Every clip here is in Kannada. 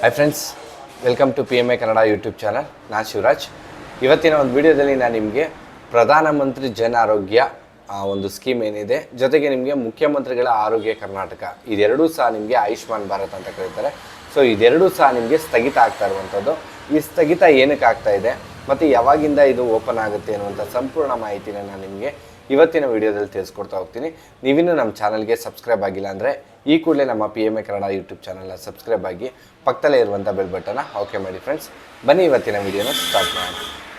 Hi friends welcome to P M A Kannada YouTube channel ನಾನು ಶಿವರಾಜ್. ಇವತ್ತಿನ ಒಂದು ವಿಡಿಯೋದಲ್ಲಿ ನಾನು ನಿಮಗೆ ಪ್ರಧಾನಮಂತ್ರಿ ಜನ ಆರೋಗ್ಯ ಒಂದು ಸ್ಕೀಮ್ ಏನಿದೆ, ಜೊತೆಗೆ ನಿಮಗೆ ಮುಖ್ಯಮಂತ್ರಿಗಳ ಆರೋಗ್ಯ ಕರ್ನಾಟಕ. ಇದೆರಡೂ ಸಹ ನಿಮಗೆ ಆಯುಷ್ಮಾನ್ ಭಾರತ್ ಅಂತ ಕರೀತಾರೆ. ಸೊ ಇದೆರಡೂ ಸಹ ನಿಮಗೆ ಸ್ಥಗಿತ ಆಗ್ತಾ ಇರುವಂಥದ್ದು ಈ ಸ್ಥಗಿತ ಏನಕ್ಕೆ ಆಗ್ತಾ ಇದೆ, ಮತ್ತು ಯಾವಾಗಿಂದ ಇದು ಓಪನ್ ಆಗುತ್ತೆ ಅನ್ನುವಂಥ ಸಂಪೂರ್ಣ ಮಾಹಿತಿನ ನಾನು ನಿಮಗೆ ಇವತ್ತಿನ ವಿಡಿಯೋದಲ್ಲಿ ತಿಳಿಸ್ಕೊಡ್ತಾ ಹೋಗ್ತೀನಿ. ನೀವಿನ್ನೂ ನಮ್ಮ ಚಾನಲ್ಗೆ ಸಬ್ಸ್ಕ್ರೈಬ್ ಆಗಿಲ್ಲ ಅಂದರೆ ಈ ಕೂಡಲೇ ನಮ್ಮ P M A Kannada YouTube ಚಾನಲ್ನ ಸಬ್ಸ್ಕ್ರೈಬ್ ಆಗಿ ಪಕ್ಕದಲ್ಲೇ ಇರುವಂಥ ಬೆಲ್ ಬಟನ್ನ ಓಕೆ ಮಾಡಿ ಫ್ರೆಂಡ್ಸ್ ಬನ್ನಿ ಇವತ್ತಿನ ವಿಡಿಯೋನ ಸ್ಟಾರ್ಟ್ ಮಾಡೋಣ.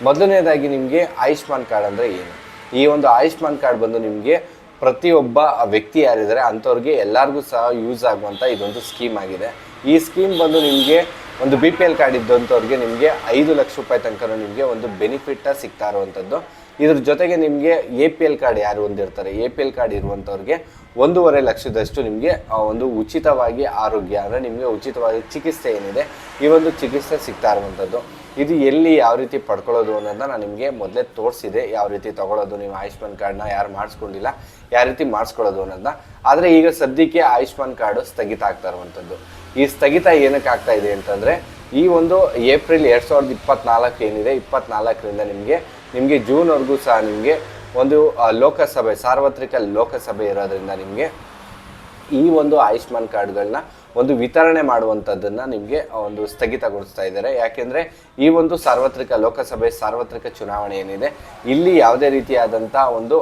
ಮೊದಲನೇದಾಗಿ ನಿಮಗೆ ಆಯುಷ್ಮಾನ್ ಕಾರ್ಡ್ ಅಂದರೆ ಏನು? ಈ ಒಂದು ಆಯುಷ್ಮಾನ್ ಕಾರ್ಡ್ ಬಂದು ನಿಮಗೆ ಪ್ರತಿಯೊಬ್ಬ ವ್ಯಕ್ತಿ ಯಾರಿದ್ದಾರೆ ಅಂಥವ್ರಿಗೆ ಎಲ್ಲರಿಗೂ ಸಹ ಯೂಸ್ ಆಗುವಂಥ ಇದೊಂದು ಸ್ಕೀಮ್ ಆಗಿದೆ. ಈ ಸ್ಕೀಮ್ ಬಂದು ನಿಮಗೆ ಒಂದು ಬಿ ಪಿ ಎಲ್ ಕಾರ್ಡ್ ಇದ್ದಂಥವ್ರಿಗೆ ನಿಮಗೆ ಐದು ಲಕ್ಷ ರೂಪಾಯಿ ತನಕ ನಿಮಗೆ ಒಂದು ಬೆನಿಫಿಟ್ಟ ಸಿಗ್ತಾ ಇರುವಂಥದ್ದು. ಇದ್ರ ಜೊತೆಗೆ ನಿಮಗೆ ಎ ಪಿ ಎಲ್ ಕಾರ್ಡ್ ಯಾರು ಹೊಂದಿರ್ತಾರೆ ಎ ಪಿ ಎಲ್ ಕಾರ್ಡ್ ಇರುವಂಥವ್ರಿಗೆ ಒಂದೂವರೆ ಲಕ್ಷದಷ್ಟು ನಿಮಗೆ ಒಂದು ಉಚಿತವಾಗಿ ಆರೋಗ್ಯ, ಅಂದರೆ ನಿಮಗೆ ಉಚಿತವಾಗಿ ಚಿಕಿತ್ಸೆ ಏನಿದೆ, ಈ ಒಂದು ಚಿಕಿತ್ಸೆ ಸಿಗ್ತಾ ಇರುವಂಥದ್ದು ಇದು ಎಲ್ಲಿ ಯಾವ ರೀತಿ ಪಡ್ಕೊಳ್ಳೋದು ಅನ್ನೋದನ್ನ ನಾನು ನಿಮಗೆ ಮೊದಲೇ ತೋರಿಸಿದೆ. ಯಾವ ರೀತಿ ತಗೊಳ್ಳೋದು ನೀವು ಆಯುಷ್ಮಾನ್ ಕಾರ್ಡ್ನ ಯಾರು ಮಾಡಿಸ್ಕೊಂಡಿಲ್ಲ, ಯಾವ ರೀತಿ ಮಾಡಿಸ್ಕೊಳ್ಳೋದು ಅನ್ನೋದನ್ನ. ಆದರೆ ಈಗ ಸದ್ಯಕ್ಕೆ ಆಯುಷ್ಮಾನ್ ಕಾರ್ಡು ಸ್ಥಗಿತ ಆಗ್ತಾ ಇರುವಂಥದ್ದು ಈ ಸ್ಥಗಿತ ಏನಕ್ಕೆ ಆಗ್ತಾ ಇದೆ ಅಂತಂದರೆ, ಈ ಒಂದು ಏಪ್ರಿಲ್ ಎರಡು ಸಾವಿರದ ಇಪ್ಪತ್ನಾಲ್ಕು ಏನಿದೆ, ಇಪ್ಪತ್ನಾಲ್ಕರಿಂದ ನಿಮಗೆ ನಿಮಗೆ ಜೂನ್ವರೆಗೂ ಸಹ ನಿಮಗೆ ಒಂದು ಲೋಕಸಭೆ, ಸಾರ್ವತ್ರಿಕ ಲೋಕಸಭೆ ಇರೋದ್ರಿಂದ ನಿಮಗೆ ಈ ಒಂದು ಆಯುಷ್ಮಾನ್ ಕಾರ್ಡ್ಗಳನ್ನ ಒಂದು ವಿತರಣೆ ಮಾಡುವಂಥದ್ದನ್ನು ನಿಮಗೆ ಒಂದು ಸ್ಥಗಿತಗೊಳಿಸ್ತಾ ಇದ್ದಾರೆ. ಯಾಕೆಂದರೆ ಈ ಒಂದು ಸಾರ್ವತ್ರಿಕ ಲೋಕಸಭೆ, ಸಾರ್ವತ್ರಿಕ ಚುನಾವಣೆ ಏನಿದೆ, ಇಲ್ಲಿ ಯಾವುದೇ ರೀತಿಯಾದಂಥ ಒಂದು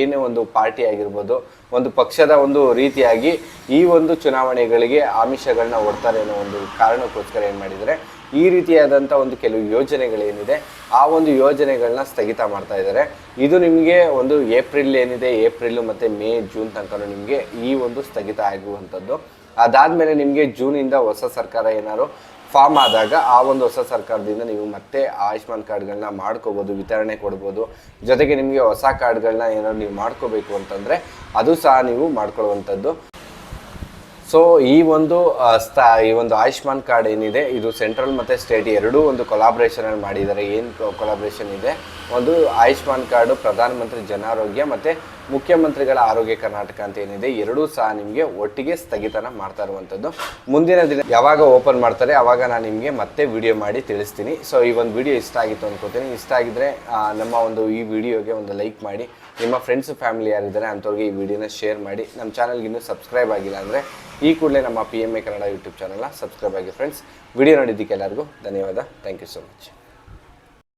ಏನೇ ಒಂದು ಪಾರ್ಟಿ ಆಗಿರ್ಬೋದು, ಒಂದು ಪಕ್ಷದ ಒಂದು ರೀತಿಯಾಗಿ ಈ ಒಂದು ಚುನಾವಣೆಗಳಿಗೆ ಆಮಿಷಗಳನ್ನ ಒಡ್ತಾರೆ ಅನ್ನೋ ಒಂದು ಕಾರಣಕ್ಕೋಸ್ಕರ ಏನು ಮಾಡಿದರೆ ಈ ರೀತಿಯಾದಂಥ ಒಂದು ಕೆಲವು ಯೋಜನೆಗಳೇನಿದೆ ಆ ಒಂದು ಯೋಜನೆಗಳನ್ನ ಸ್ಥಗಿತ ಮಾಡ್ತಾ ಇದ್ದಾರೆ. ಇದು ನಿಮಗೆ ಒಂದು ಏಪ್ರಿಲ್ ಏನಿದೆ, ಏಪ್ರಿಲ್ ಮತ್ತು ಮೇ, ಜೂನ್ ತನಕ ನಿಮಗೆ ಈ ಒಂದು ಸ್ಥಗಿತ ಆಗುವಂಥದ್ದು. ಅದಾದಮೇಲೆ ನಿಮಗೆ ಜೂನಿಂದ ಹೊಸ ಸರ್ಕಾರ ಏನಾದ್ರು ಫಾರ್ಮ್ ಆದಾಗ ಆ ಒಂದು ಹೊಸ ಸರ್ಕಾರದಿಂದ ನೀವು ಮತ್ತೆ ಆಯುಷ್ಮಾನ್ ಕಾರ್ಡ್ಗಳನ್ನ ಮಾಡ್ಕೋಬೋದು, ವಿತರಣೆ ಕೊಡ್ಬೋದು. ಜೊತೆಗೆ ನಿಮಗೆ ಹೊಸ ಕಾರ್ಡ್ಗಳನ್ನ ಏನಾದ್ರು ನೀವು ಮಾಡ್ಕೋಬೇಕು ಅಂತಂದರೆ ಅದು ಸಹ ನೀವು ಮಾಡ್ಕೊಳ್ಳುವಂಥದ್ದು. ಸೊ ಈ ಒಂದು ಸ್ಥಾ ಈ ಒಂದು ಆಯುಷ್ಮಾನ್ ಕಾರ್ಡ್ ಏನಿದೆ, ಇದು ಸೆಂಟ್ರಲ್ ಮತ್ತು ಸ್ಟೇಟ್ ಎರಡೂ ಒಂದು ಕೊಲಾಬ್ರೇಷನಲ್ಲಿ ಮಾಡಿದ್ದಾರೆ. ಏನು ಕೊಲಾಬ್ರೇಷನ್ ಇದೆ? ಒಂದು ಆಯುಷ್ಮಾನ್ ಕಾರ್ಡು, ಪ್ರಧಾನಮಂತ್ರಿ ಜನಾರೋಗ್ಯ ಮತ್ತು ಮುಖ್ಯಮಂತ್ರಿಗಳ ಆರೋಗ್ಯ ಕರ್ನಾಟಕ ಅಂತ ಏನಿದೆ, ಎರಡೂ ಸಹ ನಿಮಗೆ ಒಟ್ಟಿಗೆ ಸ್ಥಗಿತನ ಮಾಡ್ತಾ ಇರುವಂಥದ್ದು. ಮುಂದಿನ ದಿನ ಯಾವಾಗ ಓಪನ್ ಮಾಡ್ತಾರೆ ಆವಾಗ ನಾನು ನಿಮಗೆ ಮತ್ತೆ ವಿಡಿಯೋ ಮಾಡಿ ತಿಳಿಸ್ತೀನಿ. ಸೊ ಈ ಒಂದು ವಿಡಿಯೋ ಇಷ್ಟ ಆಗಿತ್ತು ಅಂದ್ಕೋತೀನಿ ಇಷ್ಟ ಆಗಿದ್ರೆ ನಮ್ಮ ಒಂದು ಈ ವಿಡಿಯೋಗೆ ಒಂದು ಲೈಕ್ ಮಾಡಿ. ನಿಮ್ಮ ಫ್ರೆಂಡ್ಸ್ ಫ್ಯಾಮಿಲಿ ಯಾರಿದ್ದಾರೆ, ಅಂಥವ್ರಿಗೆ ಈ ವಿಡಿಯೋನ ಶೇರ್ ಮಾಡಿ. ನಮ್ಮ ಚಾನಲ್ಗೆ ಇನ್ನೂ ಸಬ್ಸ್ಕ್ರೈಬ್ ಆಗಿಲ್ಲ ಅಂದರೆ ಈ ಕೂಡಲೇ ನಮ್ಮ P M A Kannada YouTube ಚಾನಲ್ನ ಸಬ್ಸ್ಕ್ರೈಬ್ ಆಗಿ ಫ್ರೆಂಡ್ಸ್ ವಿಡಿಯೋ ನೋಡಿದ್ದಕ್ಕೆ ಎಲ್ಲರಿಗೂ ಧನ್ಯವಾದ. Thank you so much